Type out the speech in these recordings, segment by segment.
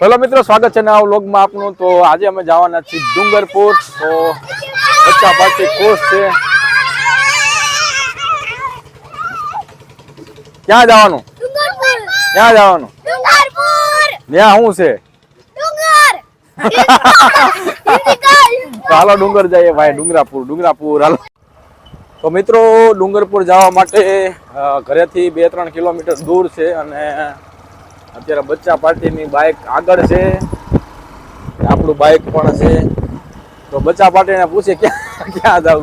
Hello મિત્રો, સ્વાગત છે નવા વ્લોગમાં આપનું. તો આજે અમે જવાના છીએ ડુંગરપુર. તો બચ્ચા પાસે કોર્સ છે. ક્યાં જવાનું? ક્યાં જવાનું? ત્યાં શું છે? હાલો ડુંગર જઈએ ભાઈ, ડુંગરાપુર ડુંગરાપુર. હાલો. તો મિત્રો, ડુંગરપુર જવા માટે ઘરેથી બે ત્રણ કિલોમીટર દૂર છે અને અત્યારે બચ્ચા પાર્ટીની બાઇક આગળ છે. આપણું બાઇક પણ છે. તો બચ્ચા પાર્ટીને પૂછે ક્યાં ક્યાં જાવ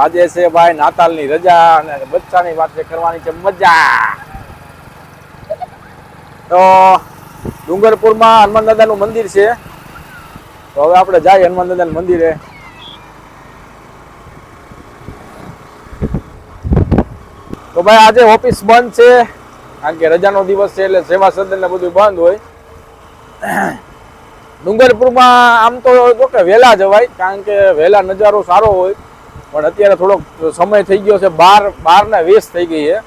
આજે છે ભાઈ નાતાલની રજા અને બચ્ચાની વાત કરવાની છે, મજા. તો ડુંગરપુરમાં હનુમાન દાદાનું મંદિર છે. તો હવે આપણે જઈએ હનુમાન દાદાના મંદિરે. તો ભાઈ આજે ઓફિસ બંધ છે. કારણ કે રજાનો દિવસ છે એટલે સેવા સદન ને બધું બંધ હોય. ડુંગરપુરમાં આમ તો જો કે વહેલા જવાય કારણ કે વહેલા નજારો સારો હોય. પણ અત્યારે થોડોક સમય થઈ ગયો છે, બાર બાર ને વીસ થઈ ગઈ છે.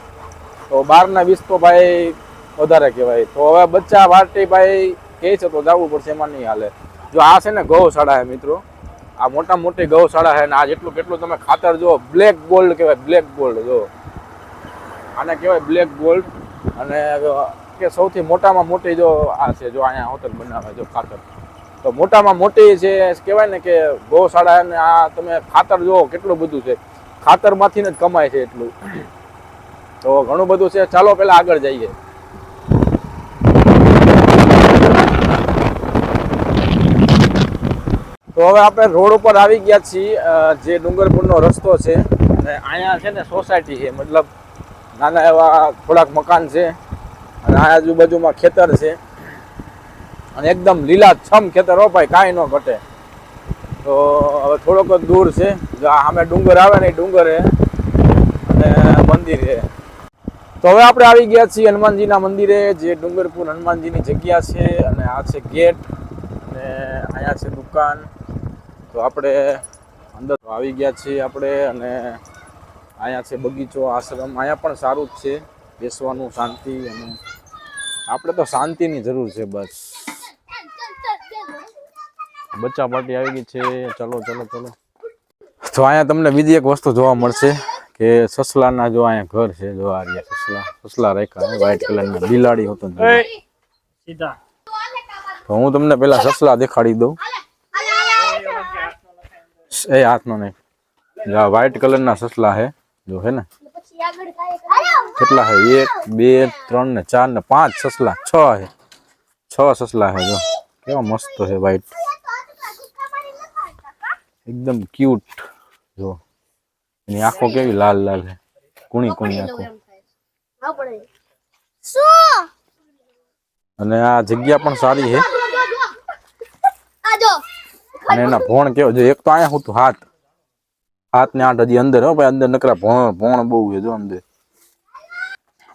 તો બાર ને વીસ તો ભાઈ વધારે કહેવાય. તો હવે બચ્ચા વાટી ભાઈ કહે છે તો જવું પડશે, એમાં નહીં હાલે. જો આ છે ને ગૌશાળા છે મિત્રો. આ મોટા મોટી ગૌશાળા છે ને આ જેટલું કેટલું તમે ખાતર જો બ્લેક ગોલ્ડ કહેવાય, બ્લેક ગોલ્ડ, જો. આને કહેવાય બ્લેક ગોલ્ડ અને કે સૌથી મોટામાં મોટી જો આ છે, જો અહીંયા હોટલ બનાવે, જો ખાતર. તો મોટામાં મોટી છે કહેવાય ને કે ગૌશાળા અને આ તમે ખાતર જુઓ કેટલું બધું છે. ખાતરમાંથી જ કમાય છે એટલું. તો ઘણું બધું છે. ચાલો પહેલાં આગળ જઈએ. તો હવે આપણે રોડ ઉપર આવી ગયા છીએ જે ડુંગરપુરનો રસ્તો છે. અને અહીંયા છે ને સોસાયટી છે, મતલબ નાના એવા થોડાક મકાન છે. અને આજુબાજુમાં ખેતર છે. અને એકદમ લીલા છમ ખેતર હો કાંઈ ન ઘટે. તો હવે થોડોક જ દૂર છે. જો સામે ડુંગર આવે ને એ ડુંગર છે અને મંદિર છે તો હવે આપણે આવી ગયા છીએ હનુમાનજીના મંદિરે, જે ડુંગરપુર હનુમાનજીની જગ્યા છે. અને આ છે ગેટ. અને અહીંયા છે દુકાન. તો આપણે અંદર આવી ગયા છીએ આપણે. અને અહીંયા છે બગીચો આશ્રમ અહીંયા પણ સારું જ છે. બેસવાનું શાંતિ અને આપણે તો શાંતિની જરૂર છે બસ. બચ્ચા પાર્ટી આવી ગઈ છે. ચલો ચલો ચલો. તો અહીંયા તમને બીજી એક વસ્તુ જોવા મળશે કે સસલાના જો અહીંયા ઘર છે જો આ રહ્યા સસલા. સસલા રાખ્યા વ્હાઈટ કલરના બિલાડી હોતો સીધા. તો હું તમને પેલા સસલા દેખાડી દઉં. એ હાથનો નહીં. વ્હાઈટ કલરના સસલા છે જો હે ને? કેટલા હે? એક બે ત્રણ ને ચાર ને પાંચ સસલા. છ હે. છ સસલા હે જો. કેવા મસ્ત છે વ્હાઈટ એકદમ ક્યુટ જો. એની આંખો કેવી લાલ લાલ હે. કુણી કુણી આંખો. અને આ જગ્યા પણ સારી છે અને એના ભોણ કેવો? જો એક તો અહીંયા હતું હાથ હાથ ને આઠ હજી અંદર, હો, ભાઈ અંદર નકરા ભણ ભણ બહુ છે, જો અંદર.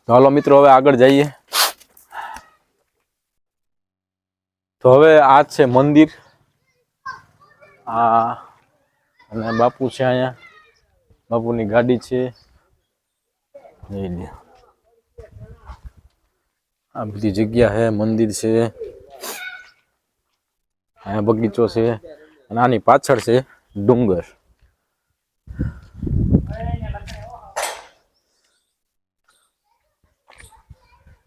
તો હાલો મિત્રો, હવે આગળ જઈએ. તો હવે આ છે મંદિર. આ અને બાપુ છે અહીંયા. બાપુની ગાડી છે. આ બધી જગ્યા છે મંદિર છે. અહીંયા બગીચો છે. અને આની પાછળ છે ડુંગર.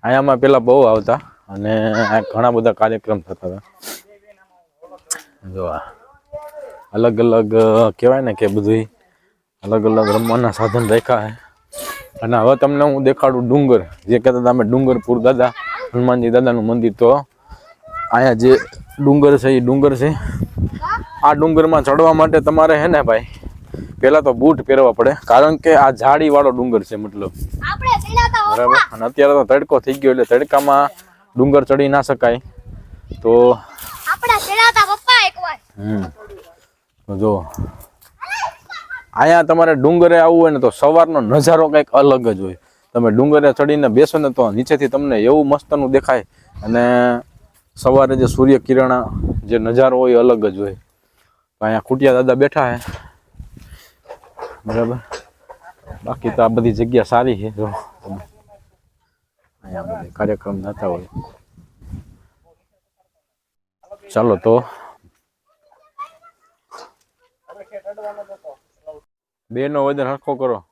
અહીંયામાં પેલા બહુ આવતા અને ઘણા બધા કાર્યક્રમ થતા હતા. જો અલગ અલગ કહેવાય ને કે બધું અલગ અલગ રમવાના સાધન રાખ્યા છે. અને હવે તમને હું દેખાડું ડુંગર. જે કહેતા હતા અમે ડુંગરપુર દાદા, હનુમાનજી દાદાનું મંદિર તો અહીંયા જે ડુંગર છે, એ ડુંગર છે. આ ડુંગરમાં ચડવા માટે તમારે હે ને ભાઈ પહેલા તો બૂટ પહેરવા પડે. કારણ કે આ ઝાડી વાળો ડુંગર છે મતલબ. બરાબર? અને અત્યારે તો તડકો થઈ ગયો એટલે તડકામાં ડુંગર ચડી ના શકાય. તો હમ. જો અહીંયા તમારે ડુંગરે આવવું હોય ને તો સવારનો નજારો કંઈક અલગ જ હોય. તમે ડુંગરે ચડીને બેસો ને તો નીચેથી તમને એવું મસ્તનું દેખાય. અને સવારે જે સૂર્ય કિરણ જે નજારો હોય અલગ જ હોય. અહીંયા ખૂટિયા દાદા બેઠા છે. બરાબર? બાકી તો આ બધી જગ્યા સારી છે, જો. અહીંયા બધા કાર્યક્રમ થતા હોય. ચાલો તો. બેનો વજન હરખો કરો.